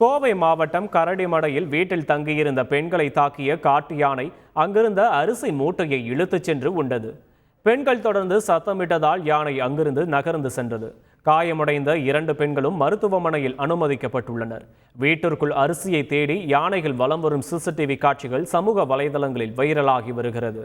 கோவை மாவட்டம் கரடிமடையில் வீட்டில் தங்கியிருந்த பெண்களை தாக்கிய காட்டு யானை அங்கிருந்த அரிசி மூட்டையை இழுத்துச் சென்று உண்டது. பெண்கள் தொடர்ந்து சத்தமிட்டதால் யானை அங்கிருந்து நகர்ந்து சென்றது. காயமடைந்த இரண்டு பெண்களும் மருத்துவமனையில் அனுமதிக்கப்பட்டுள்ளனர். வீட்டிற்குள் அரிசியை தேடி யானைகள் வலம் வரும் சிசிடிவி காட்சிகள் சமூக வலைதளங்களில் வைரலாகி வருகிறது.